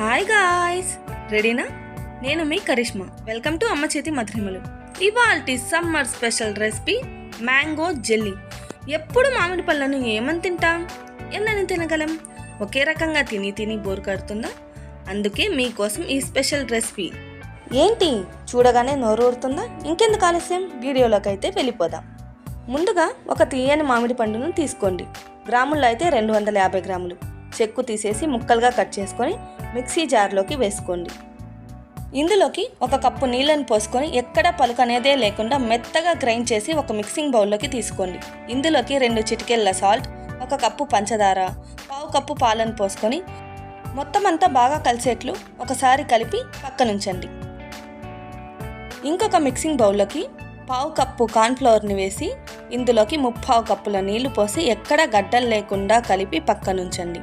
Hi guys రెడీనా నేను మీ Karishma welcome to అమ్మ చేతి మధురిమలు ఇవాల్టి summer special recipe mango jelly ఎప్పుడు మామిడి పళ్ళను ఏమని తింటాం? ఎన్నని తినగలం? ఒకే రకంగా తిని తిని బోరు కడుతుందా? అందుకే మీకోసం ఈ స్పెషల్ రెసిపీ ఏంటి? చూడగానే నోరూరుతుందా ఇంకెందుకు ఆలస్యం? వీడియోలోకి అయితే వెళ్ళిపోదాం. ముందుగా ఒక తీయని మామిడి పండును తీసుకోండి. గ్రాముల్లో అయితే రెండు వందల యాభై గ్రాములు. చెక్కు తీసేసి ముక్కలుగా కట్ చేసుకొని మిక్సీ జార్లోకి వేసుకోండి. ఇందులోకి ఒక కప్పు నీళ్ళని పోసుకొని ఎక్కడ పలుకు అనేదే లేకుండా మెత్తగా గ్రైండ్ చేసి ఒక మిక్సింగ్ బౌల్లోకి తీసుకోండి. ఇందులోకి రెండు చిటికెళ్ళ సాల్ట్ ఒక కప్పు పంచదార పావు కప్పు పాలను పోసుకొని మొత్తం అంతా బాగా కలిసేట్లు ఒకసారి కలిపి పక్కనుంచండి. ఇంకొక మిక్సింగ్ బౌల్లోకి పావు కప్పు కార్న్ఫ్లవర్ని వేసి ఇందులోకి ముప్పావు కప్పుల నీళ్ళు పోసి ఎక్కడ గడ్డలు లేకుండా కలిపి పక్కనుంచండి.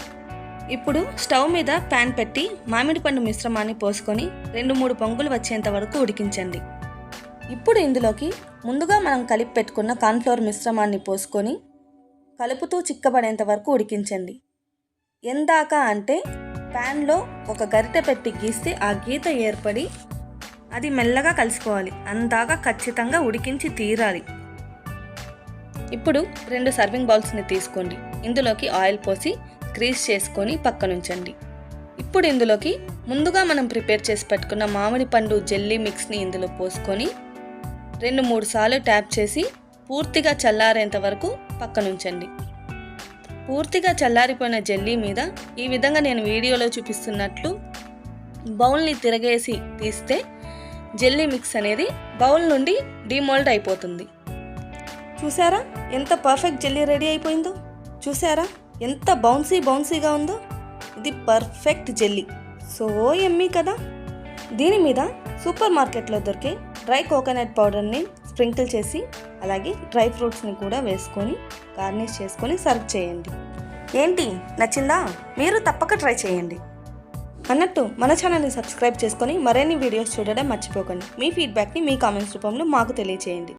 ఇప్పుడు స్టవ్ మీద ప్యాన్ పెట్టి మామిడి పండు మిశ్రమాన్ని పోసుకొని రెండు మూడు పొంగులు వచ్చేంత వరకు ఉడికించండి. ఇప్పుడు ఇందులోకి ముందుగా మనం కలిపి పెట్టుకున్న కార్న్ఫ్లవర్ మిశ్రమాన్ని పోసుకొని కలుపుతూ చిక్కబడేంత వరకు ఉడికించండి. ఎందాక అంటే ప్యాన్లో ఒక గరిటె పెట్టి గీస్తే ఆ గీత ఏర్పడి అది మెల్లగా కలుసుకోవాలి. అందాక ఖచ్చితంగా ఉడికించి తీరాలి. ఇప్పుడు రెండు సర్వింగ్ బౌల్స్ని తీసుకోండి. ఇందులోకి ఆయిల్ పోసి క్రీజ్ చేసుకొని పక్కనుంచండి. ఇప్పుడు ఇందులోకి ముందుగా మనం ప్రిపేర్ చేసి పెట్టుకున్న మామిడి పండు జెల్లీ మిక్స్ని ఇందులో పోసుకొని రెండు మూడు సార్లు ట్యాప్ చేసి పూర్తిగా చల్లారేంత వరకు పక్కనుంచండి. పూర్తిగా చల్లారిపోయిన జెల్లీ మీద ఈ విధంగా నేను వీడియోలో చూపిస్తున్నట్లు బౌల్ని తిరగేసి తీస్తే జెల్లీ మిక్స్ అనేది బౌల్ నుండి డిమోల్డ్ అయిపోతుంది. చూసారా? ఎంత పర్ఫెక్ట్ జెల్లీ రెడీ అయిపోయిందో? చూసారా? ఎంత బౌన్సీ బౌన్సీగా ఉందో ఇది పర్ఫెక్ట్ జెల్లీ. సో ఎమ్మీ కదా. దీని మీద సూపర్ మార్కెట్లో దొరికే డ్రై కోకోనట్ పౌడర్ని స్ప్రింకిల్ చేసి అలాగే డ్రై ఫ్రూట్స్ని కూడా వేసుకొని గార్నిష్ చేసుకొని సర్వ్ చేయండి. ఏంటి? నచ్చిందా? మీరు తప్పక ట్రై చేయండి. అన్నట్టు మన ఛానల్ని సబ్స్క్రైబ్ చేసుకొని మరిన్ని వీడియోస్ చూడడం మర్చిపోకండి. మీ ఫీడ్బ్యాక్ని మీ కామెంట్స్ రూపంలో మాకు తెలియచేయండి.